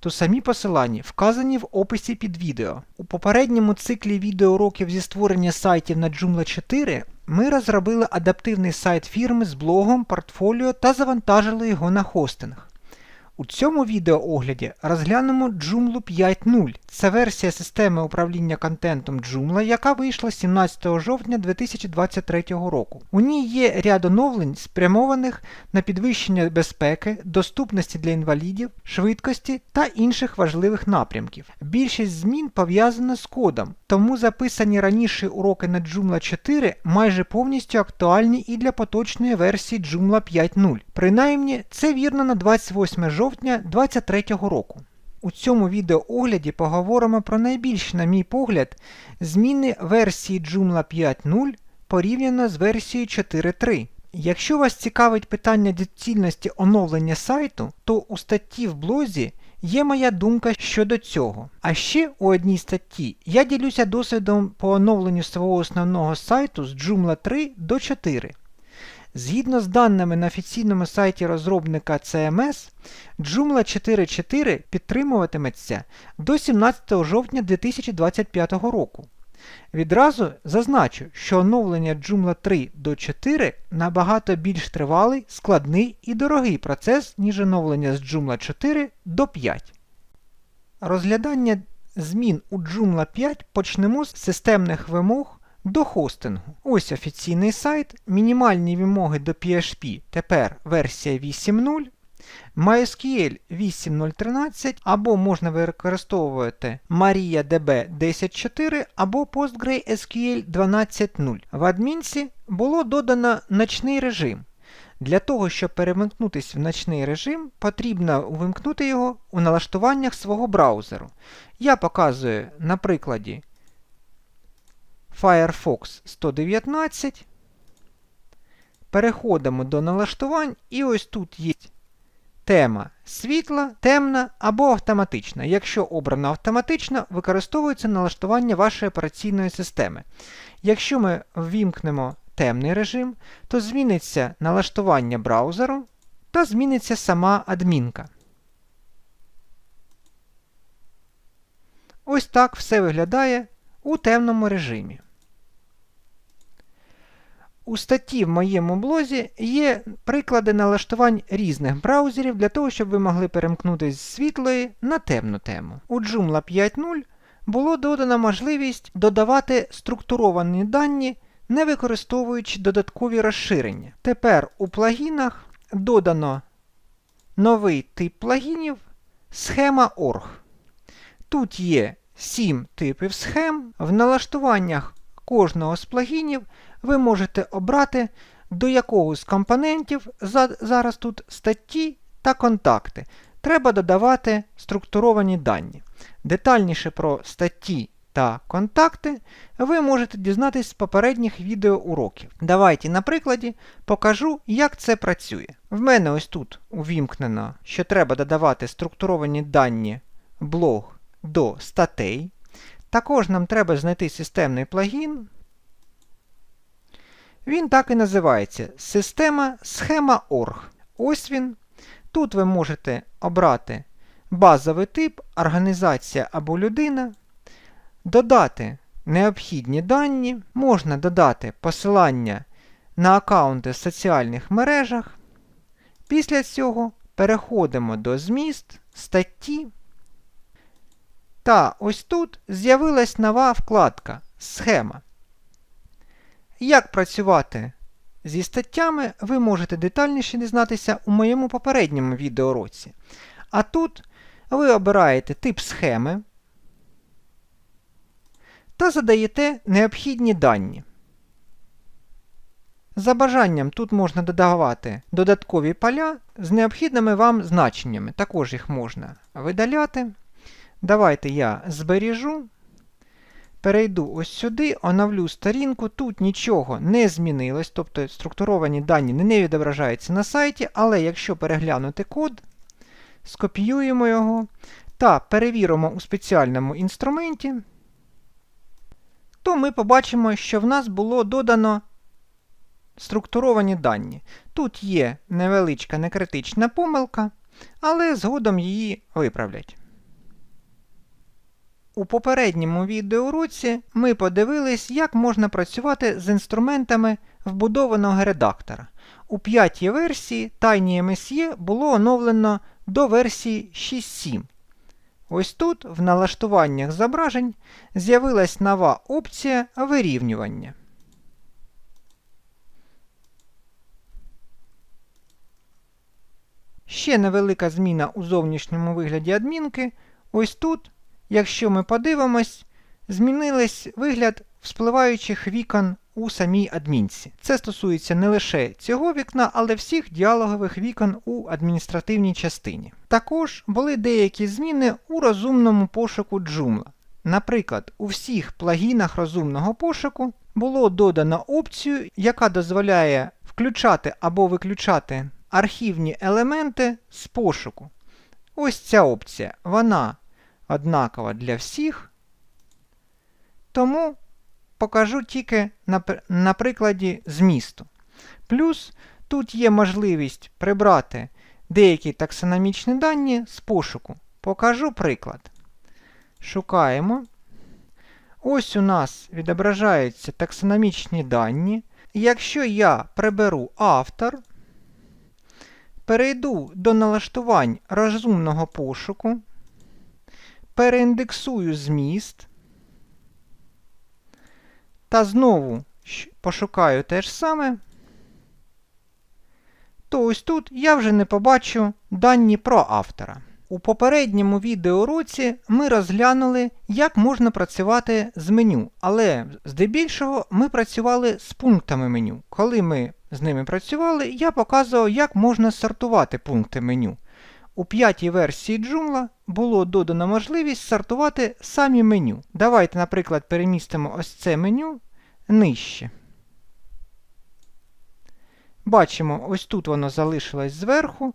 то самі посилання вказані в описі під відео. У попередньому циклі відеоуроків зі створення сайтів на Joomla 4 ми розробили адаптивний сайт фірми з блогом, портфоліо та завантажили його на хостинг. У цьому відеоогляді розглянемо Joomla 5.0. Це версія системи управління контентом Joomla, яка вийшла 17 жовтня 2023 року. У ній є ряд оновлень, спрямованих на підвищення безпеки, доступності для інвалідів, швидкості та інших важливих напрямків. Більшість змін пов'язана з кодом, тому записані раніше уроки на Joomla 4 майже повністю актуальні і для поточної версії Joomla 5.0. Принаймні, це вірно на 28 жовтня 2023 року. У цьому відеоогляді поговоримо про найбільш, на мій погляд, зміни версії Joomla 5.0 порівняно з версією 4.3. Якщо вас цікавить питання доцільності оновлення сайту, то у статті в блозі є моя думка щодо цього. А ще у одній статті я ділюся досвідом по оновленню свого основного сайту з Joomla 3 до 4. Згідно з даними на офіційному сайті розробника CMS, Joomla 4.4 підтримуватиметься до 17 жовтня 2025 року. Відразу зазначу, що оновлення Joomla 3 до 4 набагато більш тривалий, складний і дорогий процес, ніж оновлення з Joomla 4 до 5. Розглядання змін у Joomla 5 почнемо з системних вимог до хостингу. Ось офіційний сайт, мінімальні вимоги до PHP тепер версія 8.0, MySQL 8.013 або можна використовувати MariaDB 10.4 або PostgreSQL 12.0. В адмінці було додано ночний режим. Для того, щоб перемкнутися в ночний режим, потрібно увімкнути його у налаштуваннях свого браузеру. Я показую на прикладі Firefox 119. Переходимо до налаштувань, і ось тут є тема світла, темна або автоматична. Якщо обрано автоматично, використовується налаштування вашої операційної системи. Якщо ми ввімкнемо темний режим, то зміниться налаштування браузеру та зміниться сама адмінка. Ось так все виглядає у темному режимі. У статті в моєму блозі є приклади налаштувань різних браузерів для того, щоб ви могли перемкнутися з світлої на темну тему. У Joomla 5.0 було додано можливість додавати структуровані дані, не використовуючи додаткові розширення. Тепер у плагінах додано новий тип плагінів схема Org. Тут є 7 типів схем. В налаштуваннях кожного з плагінів ви можете обрати до якого з компонентів, зараз тут статті та контакти. Треба додавати структуровані дані. Детальніше про статті та контакти ви можете дізнатись з попередніх відеоуроків. Давайте на прикладі покажу, як це працює. В мене ось тут увімкнено, що треба додавати структуровані дані блог до статей. Також нам треба знайти системний плагін. Він так і називається Система схема Ось він. Тут ви можете обрати базовий тип, організація або людина, додати необхідні дані, можна додати посилання на аккаунти в соціальних мережах. Після цього переходимо до зміст, статті. Та ось тут з'явилась нова вкладка Схема. Як працювати зі статтями, ви можете детальніше дізнатися у моєму попередньому відеоуроці. А тут ви обираєте тип схеми та задаєте необхідні дані. За бажанням тут можна додавати додаткові поля з необхідними вам значеннями. Також їх можна видаляти. Давайте я збережу. перейду ось сюди, оновлю сторінку, тут нічого не змінилось, тобто структуровані дані не відображаються на сайті, але якщо переглянути код, скопіюємо його та перевіримо у спеціальному інструменті, то ми побачимо, що в нас було додано структуровані дані. Тут є невеличка некритична помилка, але згодом її виправлять. У попередньому відеоуроці ми подивились, як можна працювати з інструментами вбудованого редактора. У п'ятій версії TinyMSE було оновлено до версії 6.7. Ось тут, в налаштуваннях зображень, з'явилась нова опція вирівнювання. Ще невелика зміна у зовнішньому вигляді адмінки. Ось тут, якщо ми подивимось, змінились вигляд вспливаючих вікон у самій адмінці. Це стосується не лише цього вікна, але всіх діалогових вікон у адміністративній частині. Також були деякі зміни у розумному пошуку Joomla. Наприклад, у всіх плагінах розумного пошуку було додано опцію, яка дозволяє включати або виключати архівні елементи з пошуку. Ось ця опція. Вона однакова для всіх. Тому покажу тільки на, на прикладі змісту. Плюс тут є можливість прибрати деякі таксономічні дані з пошуку. Покажу приклад. Шукаємо. Ось у нас відображаються таксономічні дані. Якщо я приберу автор, перейду до налаштувань розумного пошуку, переіндексую зміст та знову пошукаю те ж саме, то ось тут я вже не побачу дані про автора. У попередньому відеоуроці ми розглянули, як можна працювати з меню, але здебільшого ми працювали з пунктами меню. Коли ми з ними працювали, я показував, як можна сортувати пункти меню. У п'ятій версії Joomla було додано можливість сортувати самі меню. Давайте, наприклад, перемістимо ось це меню нижче. Бачимо, ось тут воно залишилось зверху.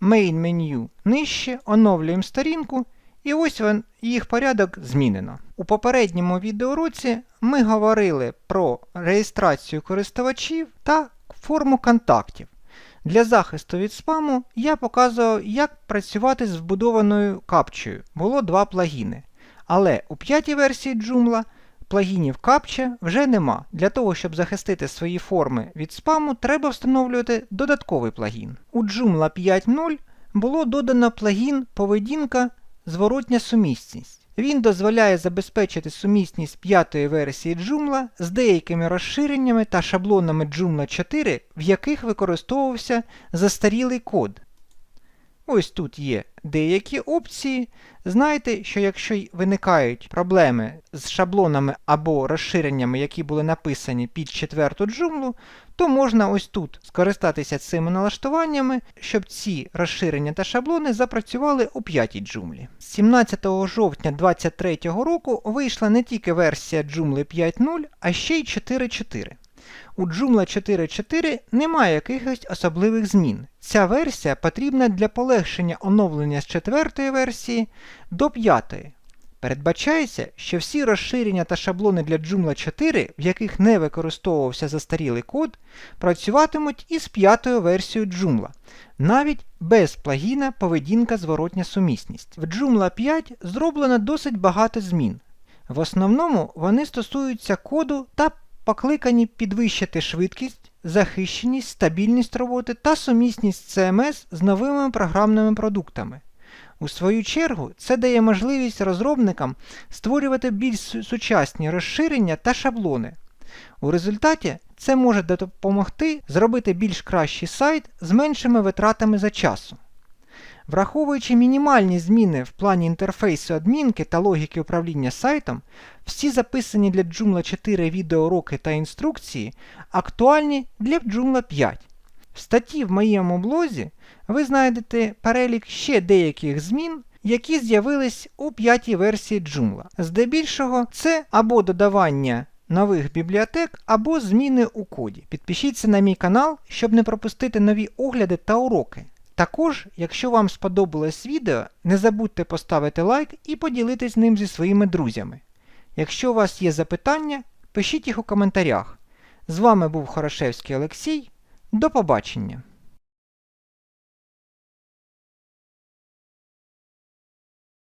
Main меню нижче, оновлюємо сторінку, і ось їх порядок змінено. У попередньому відеоуроці ми говорили про реєстрацію користувачів та форму контактів. Для захисту від спаму я показував, як працювати з вбудованою капчею. Було два плагіни. Але у п'ятій версії Joomla плагінів капча вже нема. Для того, щоб захистити свої форми від спаму, треба встановлювати додатковий плагін. У Joomla 5.0 було додано плагін поведінка зворотня сумісність. Він дозволяє забезпечити сумісність п'ятої версії Joomla з деякими розширеннями та шаблонами Joomla 4, в яких використовувався застарілий код. Ось тут є деякі опції. Знайте, що якщо виникають проблеми з шаблонами або розширеннями, які були написані під четверту джумлу, то можна ось тут скористатися цими налаштуваннями, щоб ці розширення та шаблони запрацювали у п'ятій джумлі. З 17 жовтня 2023 року вийшла не тільки версія Joomla 5.0, а ще й 4.4. У Joomla 4.4 немає якихось особливих змін. Ця версія потрібна для полегшення оновлення з 4 версії до 5. Передбачається, що всі розширення та шаблони для Joomla 4, в яких не використовувався застарілий код, працюватимуть із 5 версією Joomla, навіть без плагіна поведінка зворотня сумісність. В Joomla 5 зроблено досить багато змін. В основному вони стосуються коду та покликані підвищити швидкість, захищеність, стабільність роботи та сумісність CMS з новими програмними продуктами. У свою чергу, це дає можливість розробникам створювати більш сучасні розширення та шаблони. У результаті це може допомогти зробити більш кращий сайт з меншими витратами за часу. Враховуючи мінімальні зміни в плані інтерфейсу адмінки та логіки управління сайтом, всі записані для Joomla 4 відеоуроки та інструкції актуальні для Joomla 5. В статті в моєму блозі ви знайдете перелік ще деяких змін, які з'явились у п'ятій версії Joomla. Здебільшого це або додавання нових бібліотек, або зміни у коді. Підпишіться на мій канал, щоб не пропустити нові огляди та уроки. Також, якщо вам сподобалось відео, не забудьте поставити лайк і поділитись ним зі своїми друзями. Якщо у вас є запитання, пишіть їх у коментарях. З вами був Хорошевський Олексій. До побачення!